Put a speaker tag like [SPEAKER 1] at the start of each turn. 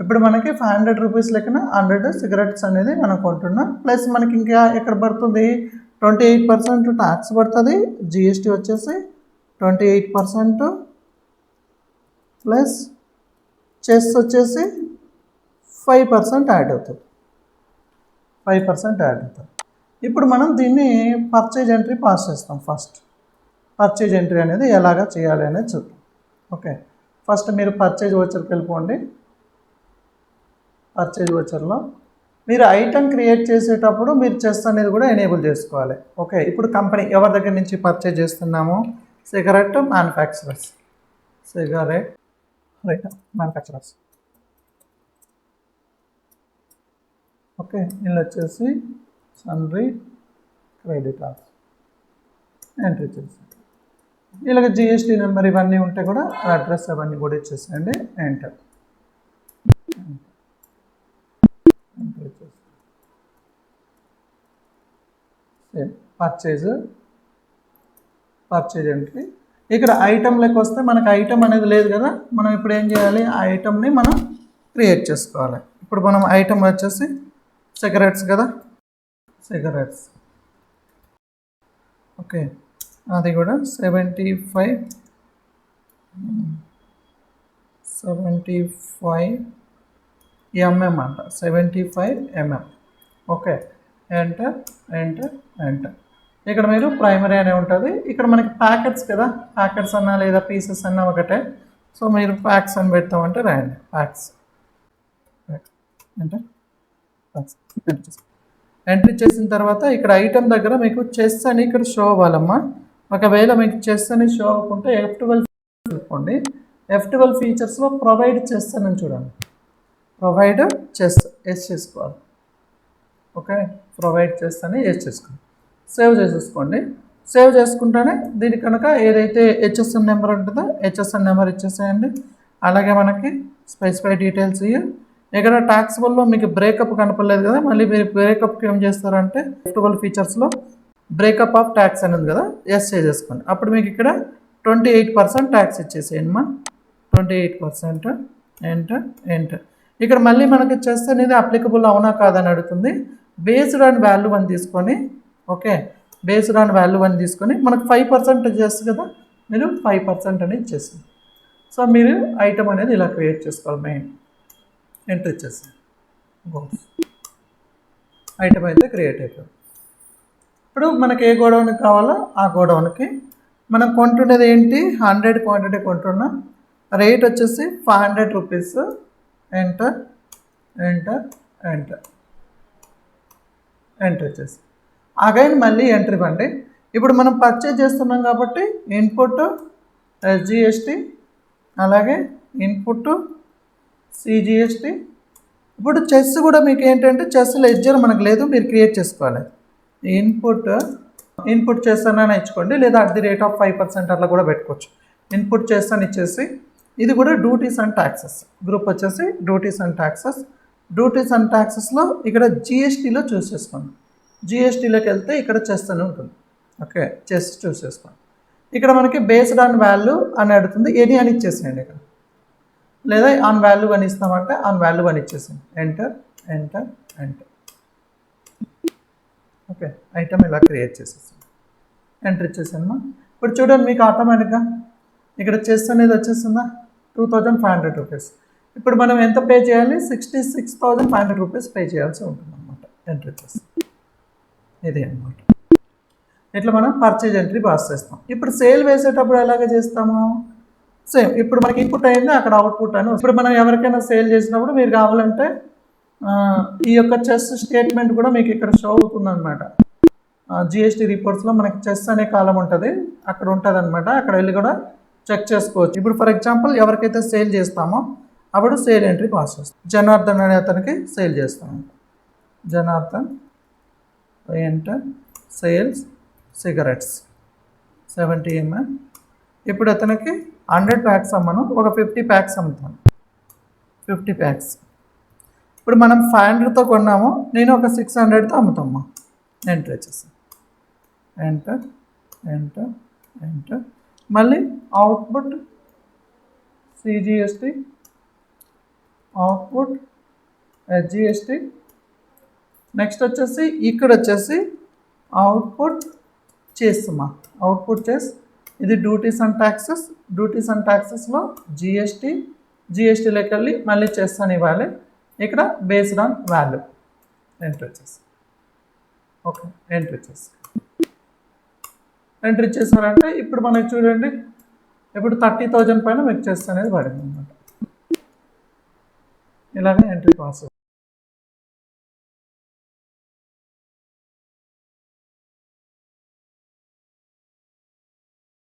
[SPEAKER 1] ఇప్పుడు మనకి five hundred rupees లెక్కన హండ్రెడ్ సిగరెట్స్ అనేది మనం కొంటున్నాం. ప్లస్ మనకి ఇంకా ఎక్కడ పడుతుంది? ట్వంటీ ఎయిట్ పర్సెంట్ ట్యాక్స్ పడుతుంది జిఎస్టీ వచ్చేసి twenty eight percent plus cess వచ్చేసి ఫైవ్ పర్సెంట్ యాడ్ అవుతుంది. ఫైవ్ పర్సెంట్ యాడ్ అవుతుంది. ఇప్పుడు మనం దీన్ని పర్చేజ్ ఎంట్రీ పాస్ చేస్తాం ఫస్ట్ పర్చేజ్ ఎంట్రీ అనేది ఎలాగా చేయాలి అనేది చూద్దాం. ఓకే ఫస్ట్ మీరు పర్చేజ్ వచ్చరికి వెళ్ళిపోండి. పర్చేజ్ వచ్చర్లో మీరు ఐటమ్ క్రియేట్ చేసేటప్పుడు మీరు చెస్ అనేది కూడా ఎనేబుల్ చేసుకోవాలి. ఓకే ఇప్పుడు కంపెనీ ఎవరి దగ్గర నుంచి పర్చేజ్ చేస్తున్నాము? Cigarette manufacturers cigarette right manufacturers okay వీళ్ళు వచ్చేసి సన్రీ క్రెడిటార్స్ ఎంట్రీ చేసి. ఇలాగ జిఎస్టీ నెంబర్ ఇవన్నీ ఉంటే కూడా అడ్రస్ అవన్నీ కూడా ఇచ్చేసేయండి. ఎంటర్ ఇచ్చేసి సేమ్ పర్చేజ్ పర్చేజ్ ఎంట్రీ ఇక్కడ ఐటెంలకు వస్తే మనకు ఐటెం అనేది లేదు కదా మనం ఇప్పుడు ఏం చేయాలి? ఆ ఐటమ్ని మనం క్రియేట్ చేసుకోవాలి. ఇప్పుడు మనం ఐటెం వచ్చేసి సిగరెట్స్ కదా? సిగరెట్స్ ఓకే అది కూడా seventy five seventy five MM అంట. Seventy five MM okay enter enter enter ఇక్కడ మీరు ప్రైమరీ అనే ఉంటుంది. ఇక్కడ మనకి ప్యాకెట్స్ కదా. ప్యాకెట్స్ అన్నా లేదా పీసెస్ అన్నా ఒకటే. సో మీరు ప్యాక్స్ అని పెడతామంటే రాయండి. ప్యాక్స్ ఎంటర్ ఎంట్రీ చేసిన తర్వాత ఇక్కడ ఐటమ్ దగ్గర మీకు చెస్ అని ఇక్కడ షో అవ్వాలమ్మా. ఒకవేళ మీకు చెస్ అని షో అవ్వకుంటే ఎఫ్ ట్వెల్వ్ చూసుకోండి. ఎఫ్ ట్వెల్వ్ ఫీచర్స్లో ప్రొవైడ్ చెస్ అని చూడండి. ప్రొవైడ్ చెస్ ఎస్ చేసుకోవాలి. ఓకే? ప్రొవైడ్ చేస్తానే యూజ్ చేసుకోండి సేవ్ చేసేసుకోండి. సేవ్ చేసుకుంటేనే దీనికి కనుక ఏదైతే హెచ్ఎస్ఎన్ నెంబర్ ఉంటుందో హెచ్ఎస్ఎన్ నెంబర్ ఇచ్చేసేయండి. అలాగే మనకి స్పెసిఫై డీటెయిల్స్ ఇవి ఇక్కడ ట్యాక్సిబుల్లో మీకు బ్రేకప్ కనపడలేదు కదా? మళ్ళీ మీరు బ్రేకప్కి ఏం చేస్తారంటే ఎఫ్టబుల్ ఫీచర్స్లో బ్రేకప్ ఆఫ్ ట్యాక్స్ అనేది కదా? ఎస్ చేసేసుకోండి. అప్పుడు మీకు ఇక్కడ ట్వంటీ ఎయిట్ పర్సెంట్ ట్యాక్స్ ఇచ్చేసేయండి మా twenty eight percent enter enter ఇక్కడ మళ్ళీ మనకి చేస్తే అనేది అప్లికబుల్ అవునా కాదని అడుగుతుంది. బేస్డ్ ఆన్ వాల్యూ అని తీసుకొని ఓకే బేస్డ్ ఆన్ వాల్యూ అని తీసుకొని మనకు ఫైవ్ పర్సెంట్ చేస్తుంది కదా మీరు ఫైవ్ పర్సెంట్ అనేది ఇచ్చేసింది సో మీరు ఐటమ్ అనేది ఇలా క్రియేట్ చేసుకోవాలి మెయిన్. ఎంటర్ ఇచ్చేసి ఐటమ్ అయితే క్రియేట్ అయిపోయింది. ఇప్పుడు మనకి ఏ గోడౌన్కి కావాలో ఆ గోడౌన్కి మనం కొంటున్నది ఏంటి? హండ్రెడ్ క్వాంటిటీ కొంటున్నాం రేట్ వచ్చేసి five hundred rupees. Enter enter enter enter చేసి. అగైన్ మళ్ళీ ఎంటర్ ఇవ్వండి. ఇప్పుడు మనం పర్చేజ్ చేస్తున్నాం కాబట్టి ఇన్పుట్ ఎస్జిఎస్టి అలాగే ఇన్పుట్ సిజిఎస్టి ఇప్పుడు చెస్ కూడా మీకు ఏంటంటే చెస్ లెడ్జర్ మనకు లేదు మీరు క్రియేట్ చేసుకోవాలి. ఇన్పుట్ ఇన్పుట్ చేస్తానని ఇచ్చుకోండి లేదా at the rate of five percent అట్లా కూడా పెట్టుకోవచ్చు. ఇన్పుట్ చేస్తాను ఇచ్చేసి ఇది కూడా డ్యూటీస్ అండ్ ట్యాక్సెస్ గ్రూప్ వచ్చేసి duties and taxes duties and ట్యాక్సెస్లో ఇక్కడ జిఎస్టీలో చూస్ చేసుకోండి. జిఎస్టీలోకి వెళ్తే ఇక్కడ చెస్ అని ఉంటుంది. ఓకే చెస్ చూస్ చేసుకోండి. ఇక్కడ మనకి బేస్డ్ ఆన్ వాల్యూ అని అడుగుతుంది. ఎనీ అని ఇచ్చేసేయండి ఇక్కడ. లేదా ఆన్ వాల్యూ అని ఇస్తామంటే ఆన్ వాల్యూ అని ఇచ్చేసాను enter enter enter okay item ఇలా క్రియేట్ చేసేసాను ఎంటర్ ఇచ్చేసాను ఇప్పుడు చూడండి మీకు ఆటోమేటిక్గా ఇక్కడ చెస్ అనేది వచ్చేసిందా two thousand five hundred rupees ఇప్పుడు మనం ఎంత పే చేయాలి? Sixty six thousand five hundred rupees pay చేయాల్సి ఉంటుంది అనమాట ఎంట్రీ ఫీస్ ఇది అనమాట ఇట్లా మనం పర్చేజ్ ఎంట్రీ పాస్ చేస్తాం. ఇప్పుడు సేల్ వేసేటప్పుడు ఎలాగ చేస్తాము? సేమ్ ఇప్పుడు మనకి ఇన్పుట్ అయింది అక్కడ అవుట్పుట్ అని ఇప్పుడు మనం ఎవరికైనా సేల్ చేసినప్పుడు మీరు కావాలంటే ఈ యొక్క చెస్ స్టేట్మెంట్ కూడా మీకు ఇక్కడ షో అవుతుంది అనమాట జిఎస్టీ రిపోర్ట్స్లో మనకి చెస్ అనే కాలం ఉంటుంది. అక్కడ ఉంటుంది అనమాట అక్కడ వెళ్ళి కూడా చెక్ చేసుకోవచ్చు. ఇప్పుడు ఫర్ ఎగ్జాంపుల్ ఎవరికైతే సేల్ చేస్తామో అప్పుడు సేల్ ఎంట్రీ పాస్ చేస్తాం. జనార్దన్ అనే అతనికి సేల్ చేస్తాం. Janardhan enter sales cigarettes seventy MM ఇప్పుడు అతనికి హండ్రెడ్ ప్యాక్స్ అమ్మను ఒక ఫిఫ్టీ ప్యాక్స్ అమ్ముతాను ఫిఫ్టీ ప్యాక్స్ ఇప్పుడు మనం ఫైవ్ హండ్రెడ్తో కొన్నాము నేను ఒక సిక్స్ హండ్రెడ్తో అమ్ముతామ్మా ఎంటర్ వచ్చేసి. ఎంటర్ ఎంటర్ ఎంటర్ మళ్ళీ output CGST output GST next వచ్చేసి ఇక్కడ వచ్చేసి అవుట్పుట్ చేస్తున్నా. అవుట్పుట్ చేసి ఇది duties and taxes duties and ట్యాక్సెస్లో GST జిఎస్టీలోకి వెళ్ళి మళ్ళీ చేస్తాను ఇవ్వాలి ఇక్కడ బేస్డ్ ఆన్ వాల్యూ ఎంట్రీ చేసి ఓకే ఎంట్రీ చేసి ఎంట్రీ చేసారంటే ఇప్పుడు మనకి చూడండి ఇప్పుడు థర్టీ థౌజండ్ పైన మీకు చేస్తే అనేది పడింది. అనమాట ఇలాగే ఎంట్రీ ప్రాసెస్